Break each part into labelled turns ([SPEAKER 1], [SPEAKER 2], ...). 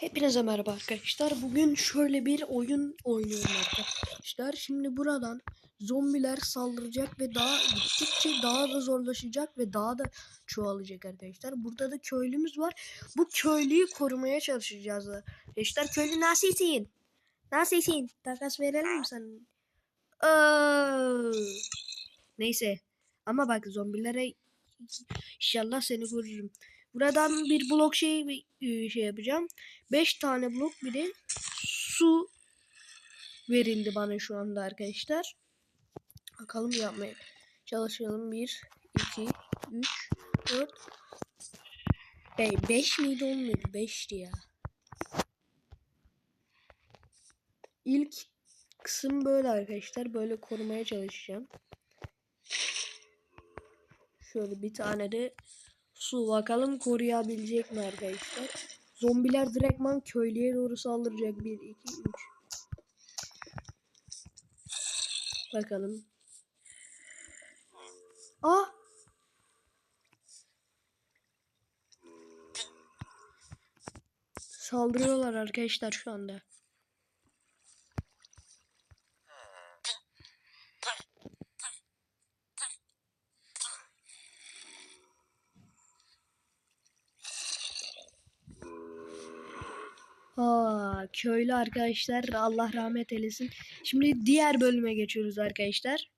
[SPEAKER 1] Hepinize merhaba arkadaşlar. Bugün şöyle bir oyun oynuyorum arkadaşlar. Şimdi buradan zombiler saldıracak ve daha gittikçe daha da zorlaşacak ve daha da çoğalacak arkadaşlar. Burada da köylümüz var. Bu köylüyü korumaya çalışacağız da. arkadaşlar. Köylü nasılsın? Nasılsın? Takas verelim mi sana? Neyse. Ama bak zombilere inşallah seni korurum. Buradan bir blok şey e, şey yapacağım. 5 tane blok bir de su verildi bana şu anda arkadaşlar. Bakalım yapmaya çalışalım. 1 2 3 4 5 miydi 10 muydu? 5'ti ya. İlk kısım böyle arkadaşlar. Böyle korumaya çalışacağım. Şöyle bir tane de Su bakalım koruyabilecek mi arkadaşlar? Zombiler direktman köylüye doğru saldıracak. 1, 2, 3. Bakalım. Ah! Saldırıyorlar arkadaşlar şu anda. köylü arkadaşlar. Allah rahmet eylesin. Şimdi diğer bölüme geçiyoruz arkadaşlar.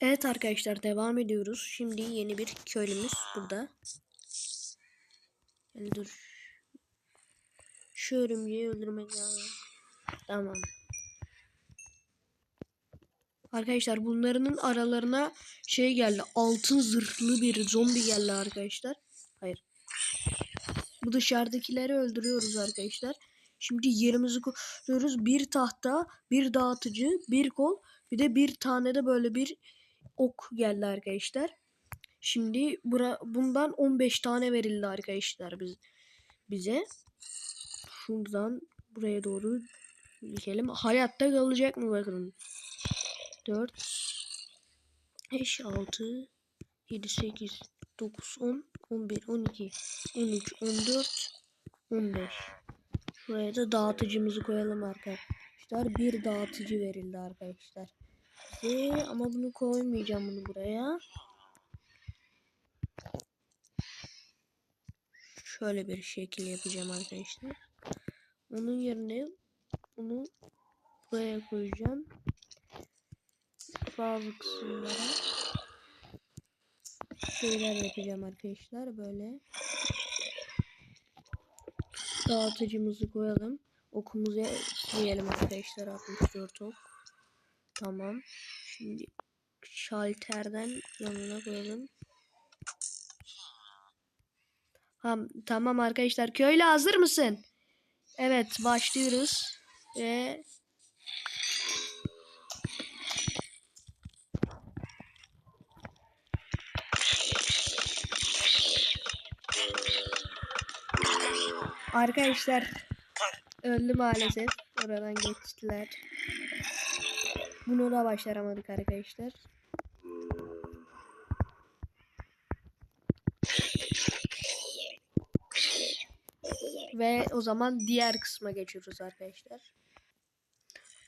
[SPEAKER 1] Evet arkadaşlar devam ediyoruz. Şimdi yeni bir köylümüz burada. öldür. dur. Şu örümceği öldürmek lazım. Tamam. Arkadaşlar bunların aralarına şey geldi. Altın zırhlı bir zombi geldi arkadaşlar. Hayır. Bu dışarıdakileri öldürüyoruz arkadaşlar. Şimdi yerimizi koyuyoruz. Bir tahta, bir dağıtıcı, bir kol, bir de bir tane de böyle bir ok geldi arkadaşlar. Şimdi bura, bundan 15 tane verildi arkadaşlar biz, bize. Şuradan buraya doğru dikelim. Hayatta kalacak mı bakalım? 4 5 6 7 8 9, 10, 11, 12, 13, 14, 15. Şuraya da dağıtıcımızı koyalım arkadaşlar. Bir dağıtıcı verildi arkadaşlar. Ee, ama bunu koymayacağım bunu buraya. Şöyle bir şekil yapacağım arkadaşlar. Onun yerine bunu buraya koyacağım. Bazı kısımlara şeyler yapacağım arkadaşlar böyle. Dağıtıcımızı koyalım. Okumuzu ekleyelim arkadaşlar 64 ok. Tamam. Şimdi şalterden yanına koyalım. Ha, tamam arkadaşlar köyle hazır mısın? Evet başlıyoruz. Ve Arkadaşlar öldü maalesef. Oradan geçtiler. Bunu da başaramadık arkadaşlar. Ve o zaman diğer kısma geçiyoruz arkadaşlar.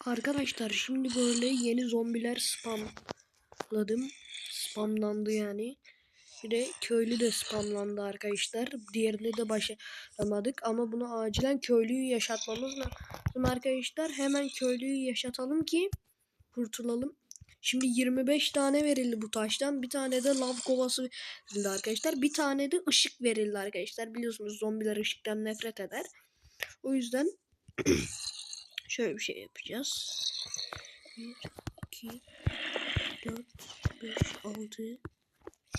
[SPEAKER 1] Arkadaşlar şimdi böyle yeni zombiler spamladım. Spamlandı yani. Bir de köylü de spamlandı arkadaşlar. Diğerini de başaramadık ama bunu acilen köylüyü yaşatmamız lazım arkadaşlar. Hemen köylüyü yaşatalım ki kurtulalım. Şimdi 25 tane verildi bu taştan. Bir tane de lav kovası verildi arkadaşlar. Bir tane de ışık verildi arkadaşlar. Biliyorsunuz zombiler ışıktan nefret eder. O yüzden şöyle bir şey yapacağız. 1, 2, 4, 5, 6,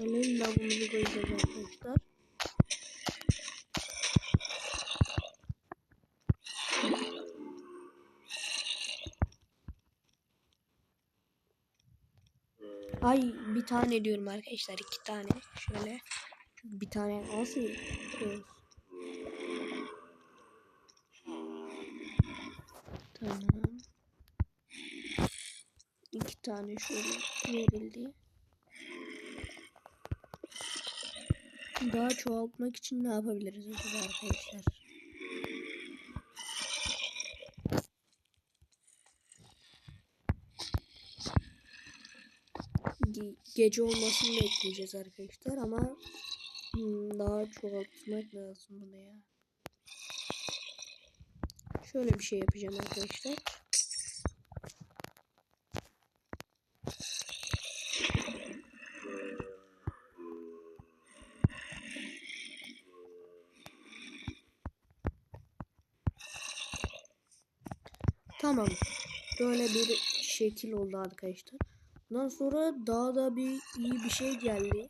[SPEAKER 1] Gelin lavumuzu koyacağız arkadaşlar. Ay bir tane diyorum arkadaşlar iki tane şöyle bir tane nasıl koyuyoruz? Tamam. İki tane şöyle verildi. Daha çoğaltmak için ne yapabiliriz arkadaşlar? gece olmasını bekleyeceğiz arkadaşlar ama hmm, daha çoğaltmak lazım bunu ya. Şöyle bir şey yapacağım arkadaşlar. şekil oldu arkadaşlar. Bundan sonra daha da bir iyi bir şey geldi.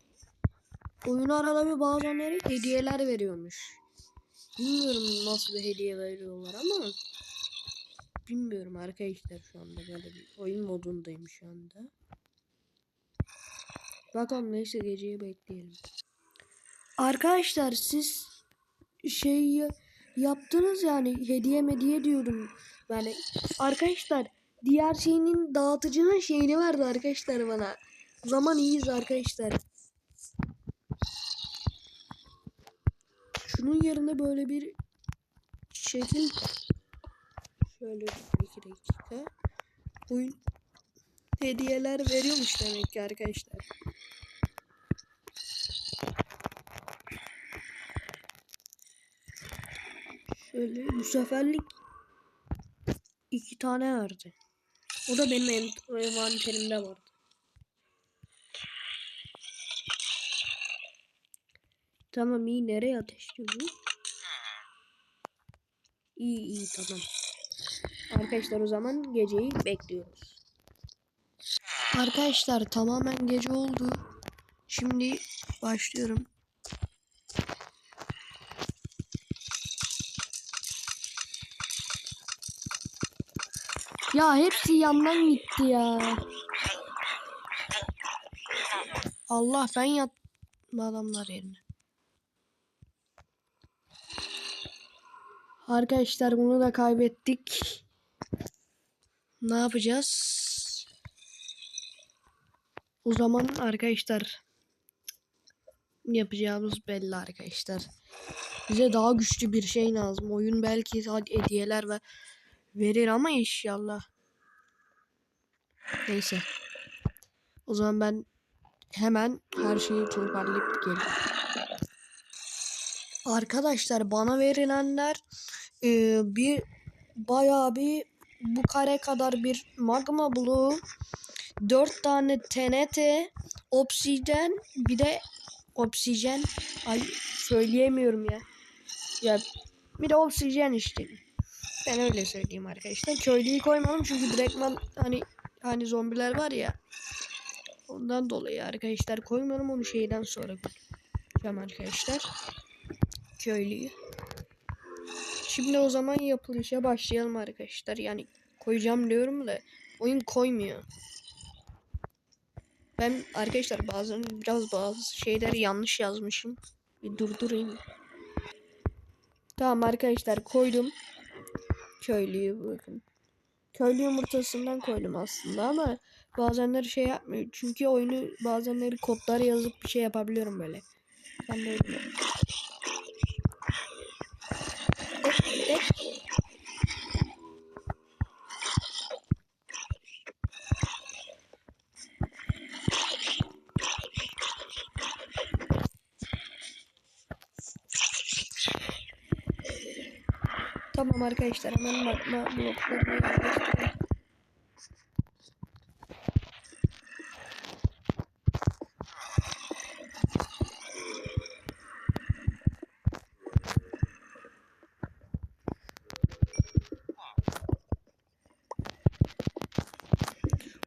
[SPEAKER 1] Oyun arada bir bazenleri hediyeler veriyormuş. Bilmiyorum nasıl bir hediye veriyorlar ama bilmiyorum arkadaşlar şu anda böyle bir oyun modundayım şu anda. Bakalım neyse geceyi bekleyelim. Arkadaşlar siz şey yaptınız yani hediye diye diyorum Yani arkadaşlar diğer şeyinin dağıtıcının şeyini verdi arkadaşlar bana. Zaman iyiyiz arkadaşlar. Şunun yerine böyle bir şekil şöyle bir iki dakika oyun hediyeler veriyormuş demek ki arkadaşlar. Şöyle bu seferlik iki tane verdi. O da benim envanterimde vardı. Tamam iyi nereye ateşli bu? İyi iyi tamam. Arkadaşlar o zaman geceyi bekliyoruz. Arkadaşlar tamamen gece oldu. Şimdi başlıyorum. Ya hepsi yandan gitti ya. Allah ben yattım adamlar yerine. Arkadaşlar bunu da kaybettik. Ne yapacağız? O zaman arkadaşlar yapacağımız belli arkadaşlar. Bize daha güçlü bir şey lazım. Oyun belki hediyeler ve Verir ama inşallah. Neyse. O zaman ben hemen her şeyi toparlayıp geliyorum. Arkadaşlar bana verilenler e, bir bayağı bir bu kare kadar bir magma bloğu, 4 tane TNT, oksijen, bir de oksijen ay söyleyemiyorum ya. Ya bir de oksijen işte. Ben öyle söyleyeyim arkadaşlar. Köylüyü koymadım çünkü direktman hani hani zombiler var ya. Ondan dolayı arkadaşlar koymadım onu şeyden sonra koyacağım arkadaşlar. Köylüyü. Şimdi o zaman yapılışa başlayalım arkadaşlar. Yani koyacağım diyorum da oyun koymuyor. Ben arkadaşlar bazen biraz bazı şeyleri yanlış yazmışım. Bir durdurayım. Tamam arkadaşlar koydum köylüyü buldum. Köylü yumurtasından koydum aslında ama bazenleri şey yapmıyor. Çünkü oyunu bazenleri kodlar yazıp bir şey yapabiliyorum böyle. Ben de öyle. arkadaşlar. Hemen magma bloklarını yerleştirelim.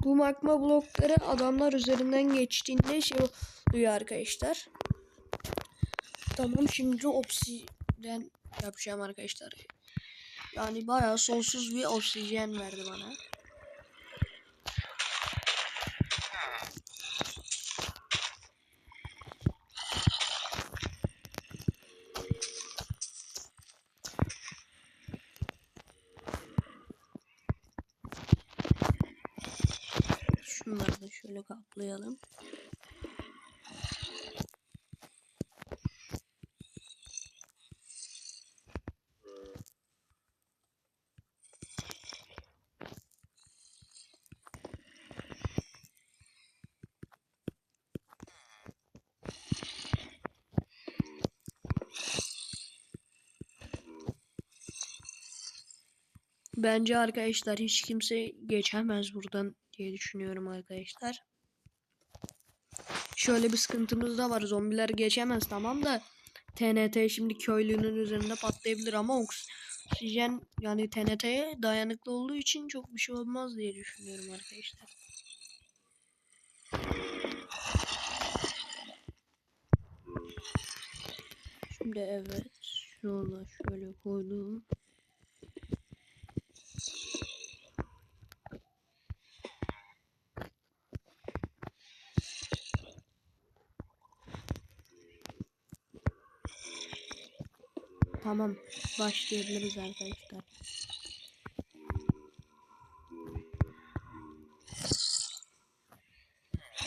[SPEAKER 1] Bu magma blokları adamlar üzerinden geçtiğinde şey oluyor arkadaşlar. Tamam şimdi obsidyen yapacağım arkadaşlar. Yani bayağı sonsuz bir oksijen verdi bana. Şunları da şöyle kaplayalım. Bence arkadaşlar hiç kimse geçemez buradan diye düşünüyorum arkadaşlar. Şöyle bir sıkıntımız da var. Zombiler geçemez tamam da TNT şimdi köylünün üzerinde patlayabilir ama oksijen yani TNT'ye dayanıklı olduğu için çok bir şey olmaz diye düşünüyorum arkadaşlar. Şimdi evet şuna şöyle koydum. Tamam başlayabiliriz arkadaşlar.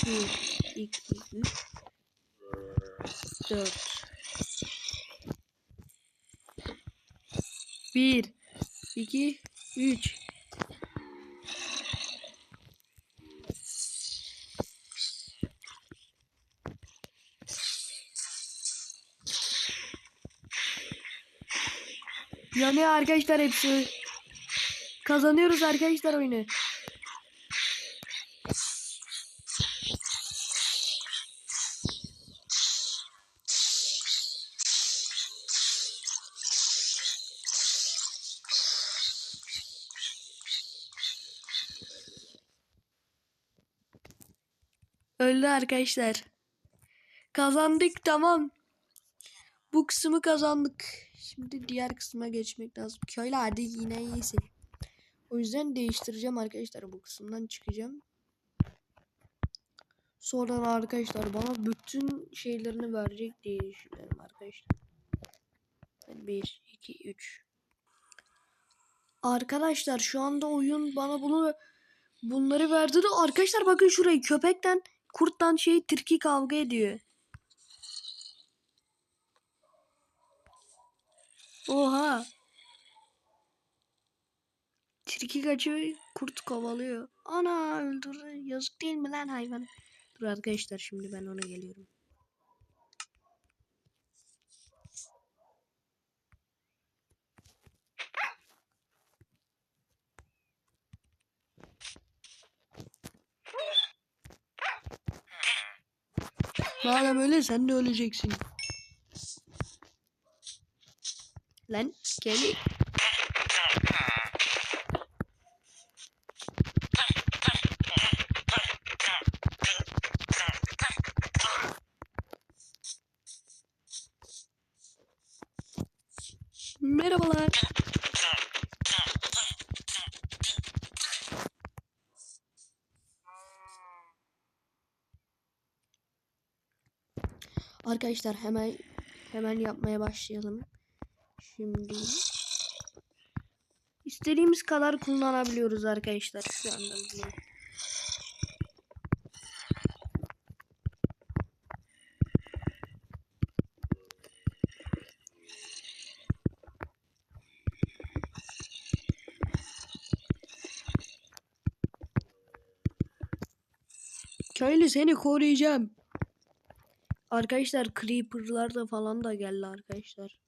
[SPEAKER 1] Bir, iki, üç, dört. Bir, iki, üç. Kazanıyor arkadaşlar hepsi. Kazanıyoruz arkadaşlar oyunu. Öldü arkadaşlar. Kazandık tamam. Bu kısmı kazandık. Şimdi diğer kısma geçmek lazım. Köylerde yine iyisi. O yüzden değiştireceğim arkadaşlar. Bu kısımdan çıkacağım. Sonra arkadaşlar bana bütün şeylerini verecek diye düşünüyorum arkadaşlar. 1, 2, 3. Arkadaşlar şu anda oyun bana bunu bunları verdi de arkadaşlar bakın şurayı köpekten kurttan şey tirki kavga ediyor. Oha. Çirki kaçıyor. Kurt kovalıyor. Ana öldür. Yazık değil mi lan hayvan? Dur arkadaşlar şimdi ben ona geliyorum. Madem öyle sen de öleceksin. Lan kendi Merhabalar. Arkadaşlar hemen hemen yapmaya başlayalım. Şimdi istediğimiz kadar kullanabiliyoruz arkadaşlar şu anda bunu. Köylü seni koruyacağım. Arkadaşlar creeper'lar da falan da geldi arkadaşlar.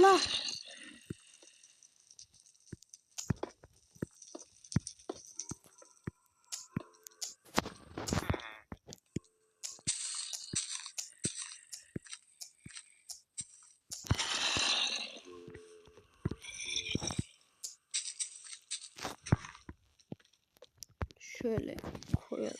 [SPEAKER 1] 那，学嘞，快了。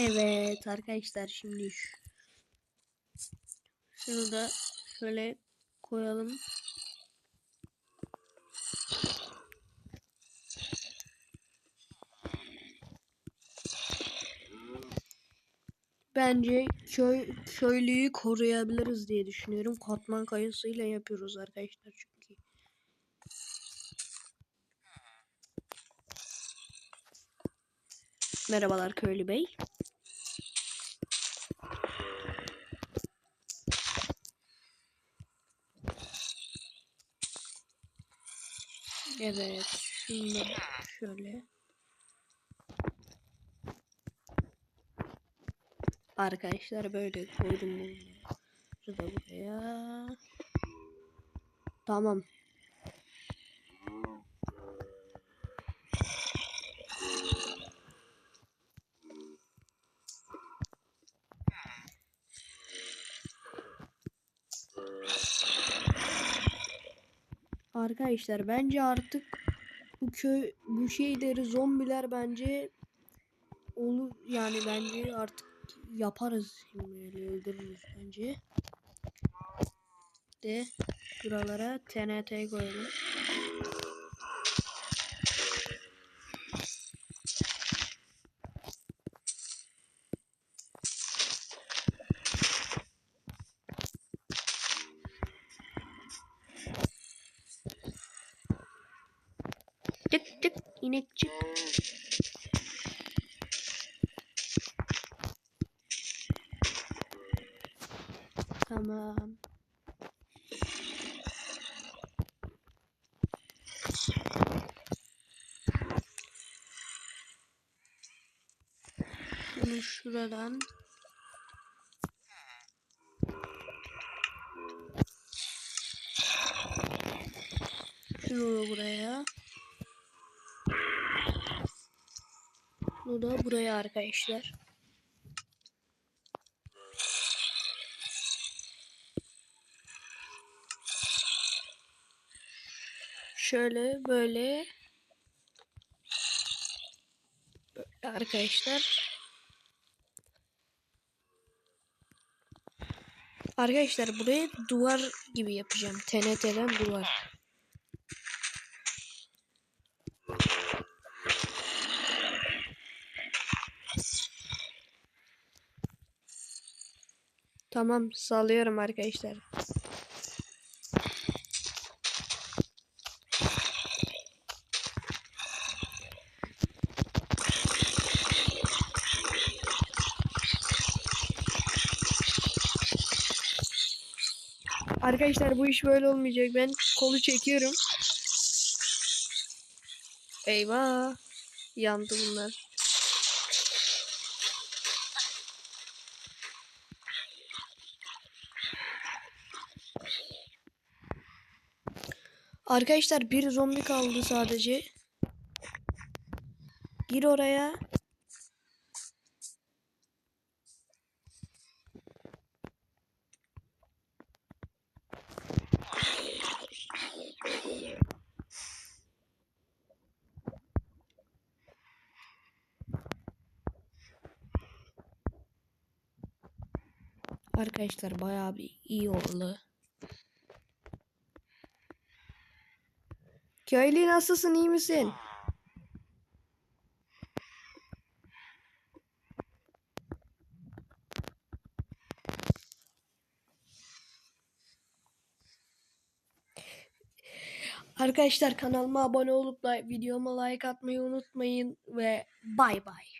[SPEAKER 1] Evet arkadaşlar şimdi şunu da şöyle koyalım. Bence köy köylüyü koruyabiliriz diye düşünüyorum. Katman kayasıyla yapıyoruz arkadaşlar çünkü. Merhabalar köylü bey. Evet. Şimdi şöyle. Arkadaşlar böyle koydum bunu. Şurada buraya. Tamam. arkadaşlar bence artık bu köy bu şeyleri zombiler bence olur yani bence artık yaparız şimdi öldürürüz bence de buralara TNT koyalım. Tamam. Bunu şuradan Şunu buraya Bunu da buraya arkadaşlar Şöyle böyle. Böyle arkadaşlar. Arkadaşlar buraya duvar gibi yapacağım. TNT'den duvar. Tamam sallıyorum arkadaşlar. Arkadaşlar bu iş böyle olmayacak. Ben kolu çekiyorum. Eyvah. Yandı bunlar. Arkadaşlar bir zombi kaldı sadece. Gir oraya. Arkadaşlar bayağı bir iyi oldu. Köylü nasılsın iyi misin? Arkadaşlar kanalıma abone olup da videoma like atmayı unutmayın ve bay bay.